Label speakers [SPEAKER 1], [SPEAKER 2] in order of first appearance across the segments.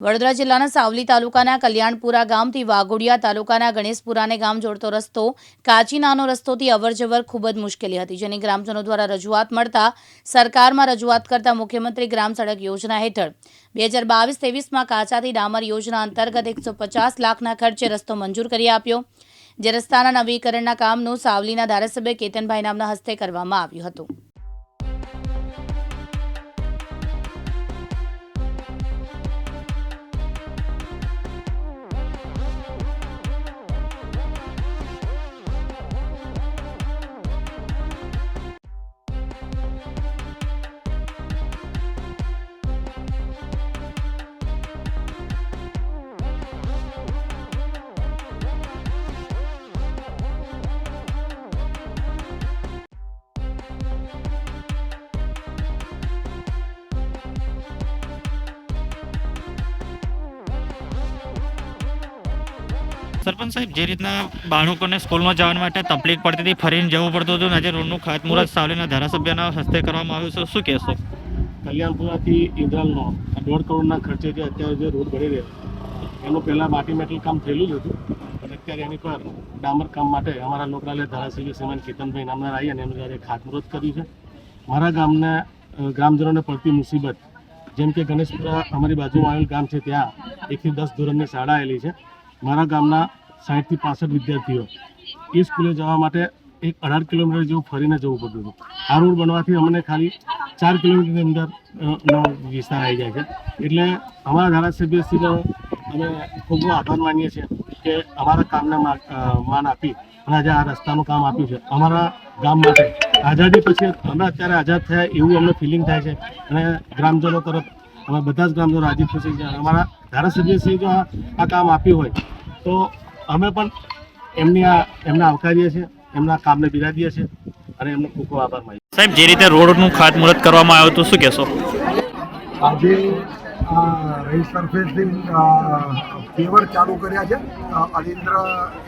[SPEAKER 1] વડોદરા જિલ્લાના સાવલી તાલુકાના કલ્યાણપુરા ગામથી વાઘોડિયા તાલુકાના ગણેશપુરાને ગામ જોડતો રસ્તો કાચી નાનો રસ્તોથી અવરજવર ખૂબ જ મુશ્કેલી હતી, જેની ગ્રામજનો દ્વારા રજૂઆત મળતા સરકારમાં રજૂઆત કરતા મુખ્યમંત્રી ગ્રામ સડક યોજના હેઠળ બે હજાર બાવીસ ત્રેવીસમાં કાચાથી ડામર યોજના અંતર્ગત એકસો પચાસ લાખના ખર્ચે રસ્તો મંજૂર કરી આપ્યો, જે રસ્તાના નવીકરણના કામનું સાવલીના ધારાસભ્ય કેતનભાઈ નામના હસ્તે કરવામાં આવ્યું હતું.
[SPEAKER 2] સરપંચ સાહેબ, જે રીતના બાળકોને સ્કૂલમાં જવા માટે તકલીફ પડતી હતી, ફરીને જવું પડતું હતું આજે રોડનું ખાતમુહૂર્ત સાવલીના ધારાસભ્યના હસ્તે કરવામાં આવ્યું છે. શું કહેશો?
[SPEAKER 3] કલ્યાણપુરાથી ઇન્દ્રાલનો દોઢ કરોડના ખર્ચે જે અત્યારે જે રોડ બની રહ્યો એનું પહેલાં માટી મેટલ કામ થયેલું જ હતું. અને અત્યારે એની પર ડામર કામ માટે અમારા લોકલાલે ધારાસભ્ય શ્રીમાન કેતનભાઈ નામના આવી અને એમનું આજે ખાતમુહૂર્ત કર્યું છે. મારા ગામના ગ્રામજનોને પડતી મુસીબત, જેમ કે ગણેશપુરા અમારી બાજુમાં આવેલ ગામ છે, ત્યાં એકથી દસ ધોરણની શાળા આવેલી છે. મારા ગામના સાઠથી પાસઠ વિદ્યાર્થીઓ એ સ્કૂલે જવા માટે એક અઢાર કિલોમીટર જેવું ફરીને જવું પડતું હતું. આ રોડ બનવાથી અમને ખાલી ચાર કિલોમીટરની અંદર નો વિસ્તાર આવી જાય છે. એટલે અમારા ધારાસભ્યશ્રીનો અમે ખૂબ આભાર માનીએ છીએ કે અમારા કામને માન આપી અને આજે આ રસ્તાનું કામ આપ્યું છે અમારા ગામ માટે. આઝાદી પછી અમે અત્યારે આઝાદ થયા એવું અમને ફિલિંગ થાય છે. અને ગ્રામજનો તરફ, અમે બધા જ ગ્રામજનો રાજી ખુશી છે અમારા ધારાસભ્યશ્રી જો આ કામ આપ્યું હોય, તો અમે પણ એમની આ એમને આવકારીએ છીએ એમના કામને બિરાદીએ છીએ અને એમનો ખૂબ ખૂબ આભાર માનીએ
[SPEAKER 2] સાહેબ જે રીતે રોડનું ખાતમુહૂર્ત કરવામાં આવ્યું હતું શું કહેશો?
[SPEAKER 4] આજે આ રહી સરફેસિંગ ફેવર ચાલુ કર્યા છે અલિન્દ્ર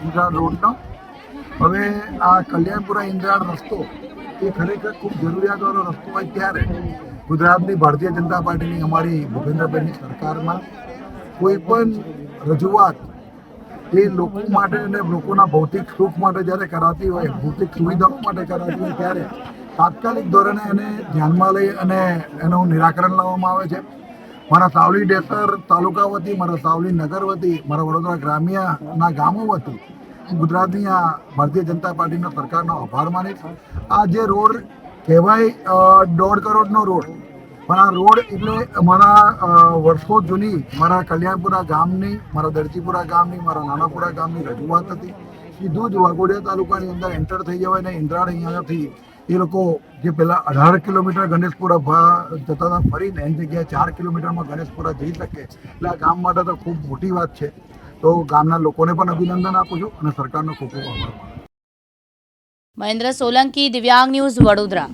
[SPEAKER 4] ઇન્દ્રા રોડનો. હવે આ કલ્યાણપુરા ઇન્દ્રાણ રસ્તો એ ખરેખર ખૂબ જરૂરિયાતવાળો રસ્તો હોય ત્યારે ગુજરાતની ભારતીય જનતા પાર્ટીની અમારી ભૂપેન્દ્રભાઈની સરકારમાં કોઈ પણ રજૂઆત એ લોકો માટે અને લોકોના ભૌતિક સુખ માટે જ્યારે કરાતી હોય, ભૌતિક સુવિધાઓ માટે કરાતી હોય ત્યારે તાત્કાલિક ધોરણે એને ધ્યાનમાં લઈ અને એનું નિરાકરણ લાવવામાં આવે છે. મારા સાવલી ડેસર તાલુકા વતી, મારા સાવલી નગર વતી, મારા વડોદરા ગ્રામ્યના ગામો વતી ગુજરાતની આ ભારતીય જનતા પાર્ટીના સરકારનો આભાર માનીશ આ જે રોડ કહેવાય દોઢ કરોડનો રોડ પણ આ રોડ એટલે મારા વર્ષો જૂની મારા કલ્યાણપુરા ગામની, મારા દરજીપુરા ગામની, મારા નાનાપુરા ગામની રજૂઆત હતી. સીધું જ વાઘોડિયા તાલુકાની અંદર એન્ટર થઈ જવાય ને ઇન્દ્રાળ અહીંયાથી એ લોકો જે પહેલાં અઢાર કિલોમીટર ગણેશપુરા ભા- જતા હતા, ફરીને એની જગ્યાએ ચાર કિલોમીટરમાં ગણેશપુરા જઈ શકે. એટલે આ ગામ માટે તો ખૂબ મોટી વાત છે. તો ગામના લોકોને પણ અભિનંદન આપું છું અને સરકારનો ખૂબ ખૂબ આભાર
[SPEAKER 1] મહેન્દ્ર સોલંકી, દિવ્યાંગ ન્યૂઝ વડોદરા.